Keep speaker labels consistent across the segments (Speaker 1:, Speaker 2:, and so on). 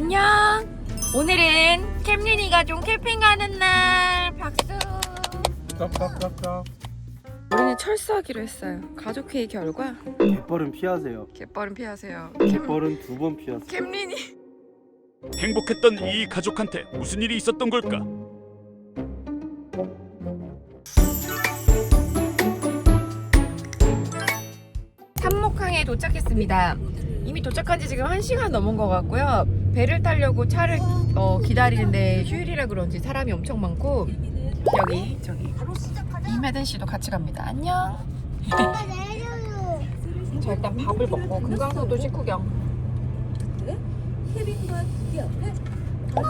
Speaker 1: 안녕. 오늘은 캠린이 가족 캠핑 가는 날. 박수.
Speaker 2: 깜깜깜깜
Speaker 1: 우리는 철수하기로 했어요. 가족 회의 결과
Speaker 2: 갯벌은 피하세요
Speaker 1: 갯벌은 피하세요. 캠,
Speaker 2: 갯벌은 두 번 피하세요
Speaker 1: 캠린이
Speaker 3: 행복했던 이 가족한테 무슨 일이 있었던 걸까?
Speaker 1: 삼목항에 도착했습니다. 이미 도착한 지 지금 1시간 넘은 것 같고요. 배를 타려고 차를 어, 기다리는데 휴일이라 그런지 사람이 엄청 많고 여기 저기 이매든 씨도 같이 갑니다. 안녕. 저 일단 밥을 먹고 금강산도 식후경.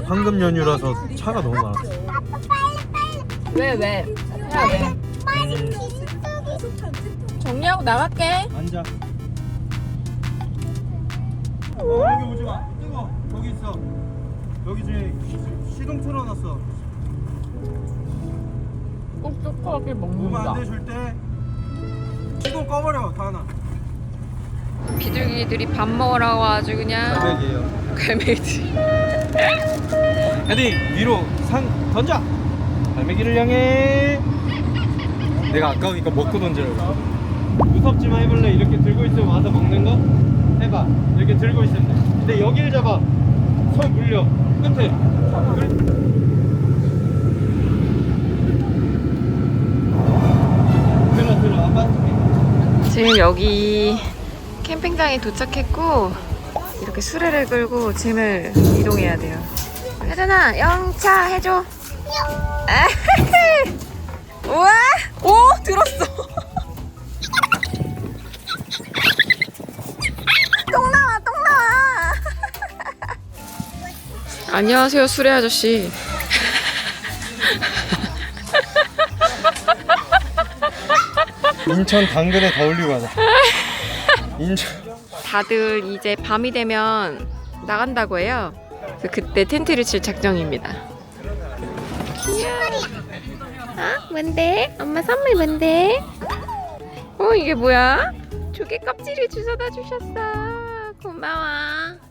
Speaker 2: 황금 연휴라서 차가 너무 많았어
Speaker 1: 왜 왜? 야 왜? 정리하고 나갈게.
Speaker 2: 앉아 어, 여기 오지 마 뜨거 거기 있어. 여기 시- 시동 틀어놨어. 오면
Speaker 1: 먹는다.
Speaker 2: 안돼 절대 시동 꺼버려 다나
Speaker 1: 비둘기들이 밥 먹으라고 아주 그냥
Speaker 2: 갈매기예요.
Speaker 1: 갈매기.
Speaker 2: 헤딩 위로 상 던져. 갈매기를 향해. 내가 아까우니까 먹고 던지라고. 무섭지만 해볼래? 이렇게 들고 있으면 와서 먹는 거? 해봐. 이렇게 들고 있으면 돼. 근데 여길 잡아 손 물려 끝에 그래. 들어 들어 아빠
Speaker 1: 지금 여기 캠핑장에 도착했고 이렇게 수레를 끌고 짐을 이동해야 돼요. 혜준아 영차 해줘. 우와, 오 들었어. 안녕하세요 수레 아저씨.
Speaker 2: 인천 당근에 더 올리고 가자 인천
Speaker 1: 다들 이제 밤이 되면 나간다고 해요. 그래서 그때 텐트를 칠 작정입니다. 아, 뭔데? 엄마 선물 뭔데? 어, 이게 뭐야? 조개 껍질을 주워다 주셨어. 고마워.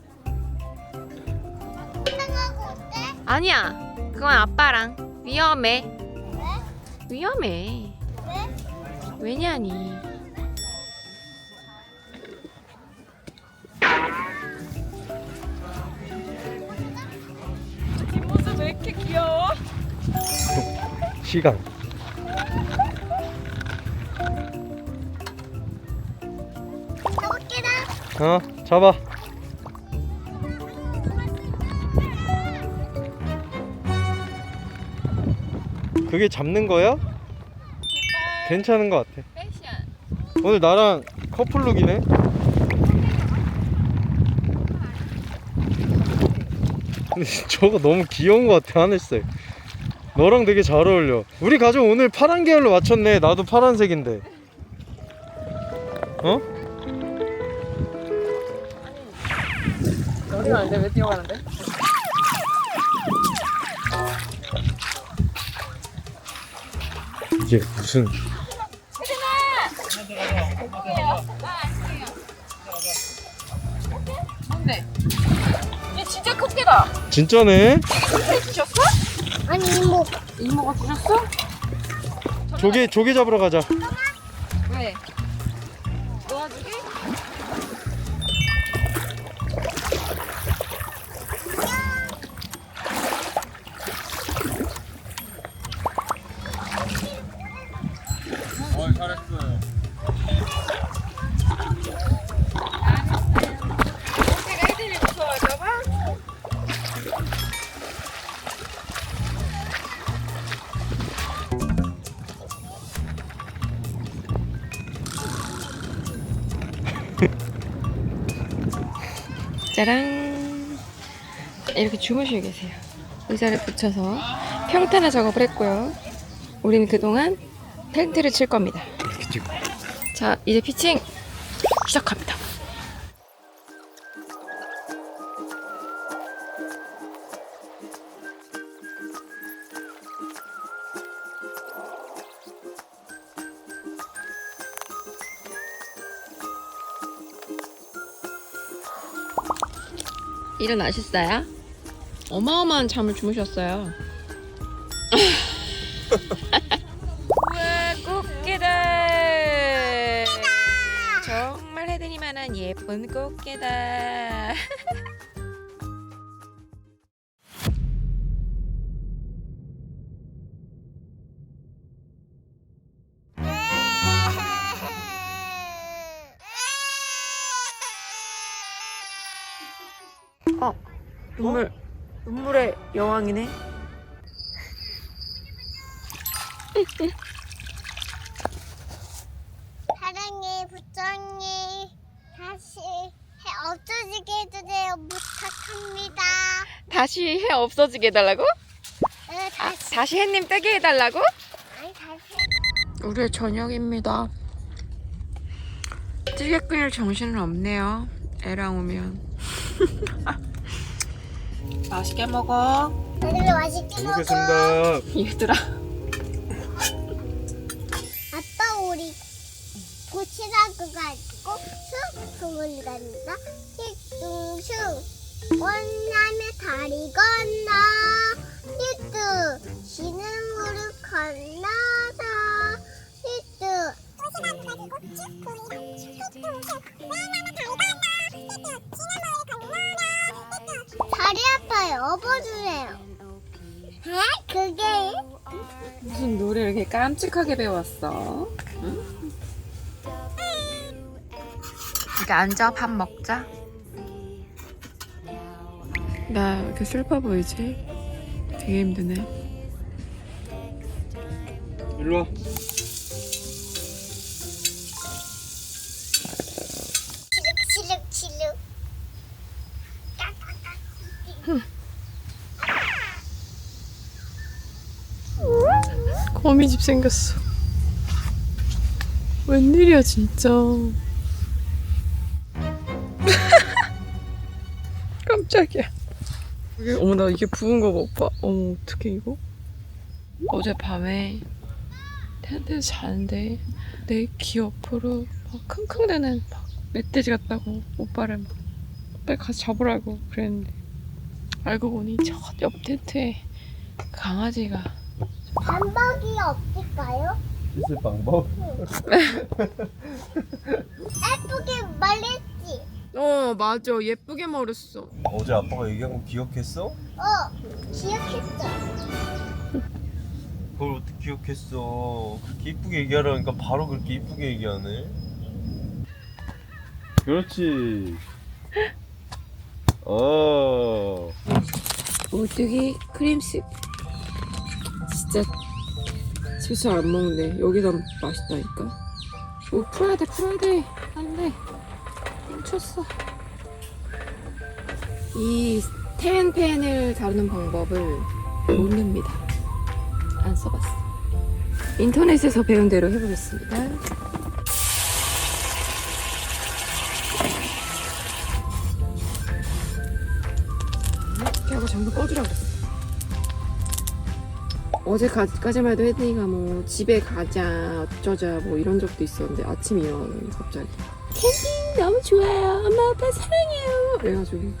Speaker 1: 아니야. 그건 아빠랑. 위험해. 위험해. 왜냐니? 뒷모습 왜 이렇게 귀여워?
Speaker 2: 시간 어 잡아 그게 잡는 거야? 괜찮은 것 같아
Speaker 1: 패션.
Speaker 2: 오늘 나랑 커플룩이네 저거 너무 귀여운 것 같아 하늘색 너랑 되게 잘 어울려 우리 가족 오늘 파란 계열로 맞췄네 나도 파란색인데 어?
Speaker 1: 어디 가는데? 왜 뛰어가는데?
Speaker 2: 이게 무슨
Speaker 1: 뭔데? 얘 진짜 크게다.
Speaker 2: 진짜네?
Speaker 1: 해 주셨어?
Speaker 4: 아니 이모
Speaker 1: 이모가 주셨어?
Speaker 2: 조개 조개 잡으러 가자
Speaker 1: 왜? 짜란. 이렇게 주무시고 계세요. 의자를 붙여서 평탄화 작업을 했고요. 우리는 그동안 텐트를 칠 겁니다. 자 이제 피칭 시작합니다 일어나셨어요? 어마어마한 잠을 주무셨어요. 우와 꽃게다. 정말 해드릴만한 예쁜 꽃게다. 눈물 눈물의 여왕이네.
Speaker 4: 사랑해 부장님 다시 해 없어지게 해주세요 부탁합니다
Speaker 1: 다시 해 없어지게 해달라고?
Speaker 4: 네,
Speaker 1: 아,
Speaker 4: 다시
Speaker 1: 다시 해님 뜨게 해달라고?
Speaker 4: 아니 다시
Speaker 1: 우리의 저녁입니다. 찌개 끓일 정신은 없네요. 애랑 오면. 맛있게 먹어.
Speaker 4: 다들 맛있게 먹어
Speaker 2: 먹겠습니다.
Speaker 1: 얘들아.
Speaker 4: 아빠 우리 도시락을 가지고 쑥 간다 틱둥슝 원남의 다리
Speaker 1: 깜찍하게 배웠어? 응? 이제 앉아 밥 먹자. 나 이렇게 슬퍼 보이지? 되게 힘드네.
Speaker 2: 일로 와.
Speaker 5: 거미집 생겼어. 웬일이야 진짜. 깜짝이야. 어머 나 이게 부은 거 못 봐. 어머 어떡해 이거? 어젯밤에 텐트에서 자는데 내 귀 옆으로 막 킁킁대는 막 멧돼지 같다고 오빠를 막 빨리 가서 잡으라고 그랬는데 알고 보니 저 옆 텐트에 강아지가
Speaker 4: 반박이 없을까요?
Speaker 2: 있을 방법?
Speaker 4: 예쁘게 말했지
Speaker 1: 어 맞아 예쁘게 머렸어.
Speaker 2: 어제 아빠가 얘기한 거 기억했어?
Speaker 4: 어 기억했죠
Speaker 2: 그걸 어떻게 기억했어? 그렇게 이쁘게 얘기하라니까 바로 그렇게 이쁘게 얘기하네. 그렇지. 어.
Speaker 1: 오뚜기 크림스 진짜 집에서 잘안 먹는데 여기서 맛있다니까. 오 풀어야 돼 풀어야 돼. 안돼. 멈췄어. 이 텐펜을 다루는 방법을 모릅니다. 안 써봤어. 인터넷에서 배운 대로 해보겠습니다 어제까지만 해도 혜진이가 뭐 집에 가자 어쩌자 뭐 이런 적도 있었는데 아침에 일어나더니 갑자기. 캔디 너무 좋아요. 엄마 아빠 사랑해요. 그래가지고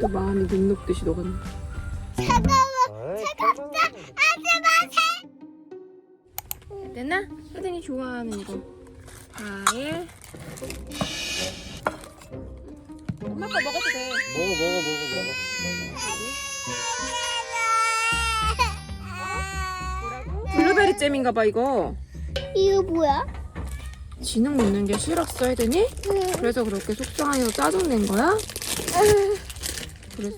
Speaker 1: 또 마음이 눈 녹듯이 녹았네. 됐나? 혜진이 좋아하는 이거. 과일. 엄마 거 먹어도 돼.
Speaker 2: 먹어 먹어
Speaker 1: 잼인가 봐 이거
Speaker 4: 이거 뭐야?
Speaker 1: 지능 먹는 게 싫었어 혜진이? 그래서 그렇게 속상해서 짜증낸 거야?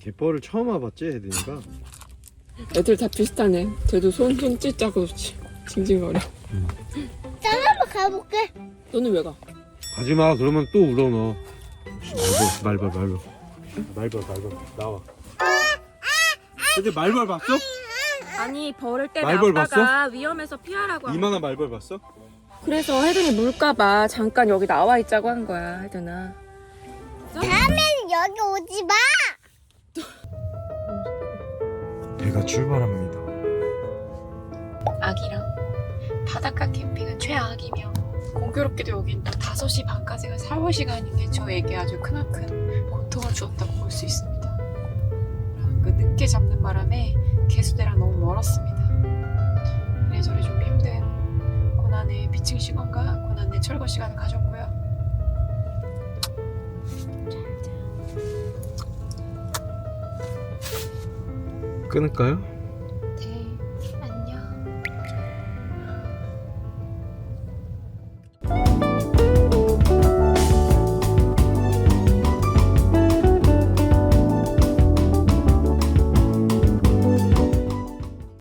Speaker 2: 갯벌을 처음 와봤지 혜린이가?
Speaker 1: 애들 다 비슷하네. 쟤도 손, 손짓 짜고 징징거려.
Speaker 4: 짠 한번 가볼게
Speaker 1: 너는 왜 가?
Speaker 2: 가지마 그러면 또 울어 너. 말벌 말벌 말벌 말벌 나와. 혜진 말벌 봤어?
Speaker 1: 아니 벌을 때문에
Speaker 2: 말벌
Speaker 1: 아빠가 위험해서 피하라고 한
Speaker 2: 이만한 말벌 봤어?
Speaker 1: 그래서 혜든이 물까봐 잠깐 여기 나와 있자고 한 거야 혜든아.
Speaker 4: 다음에는 여기 오지 마
Speaker 2: 배가 출발합니다.
Speaker 5: 아기랑 바닷가 캠핑은 최악이며 공교롭게도 여긴 또 5시 반까지가 샤워 시간인 게 저에게 아주 크나큰 고통을 주었다고 볼 수 있습니다. 늦게 잡는 바람에 개수대랑 너무 멀었습니다. 이래저래 좀 힘든 고난의 피칭 시간과 고난의 철거 시간을 가졌고요.
Speaker 2: 끊을까요?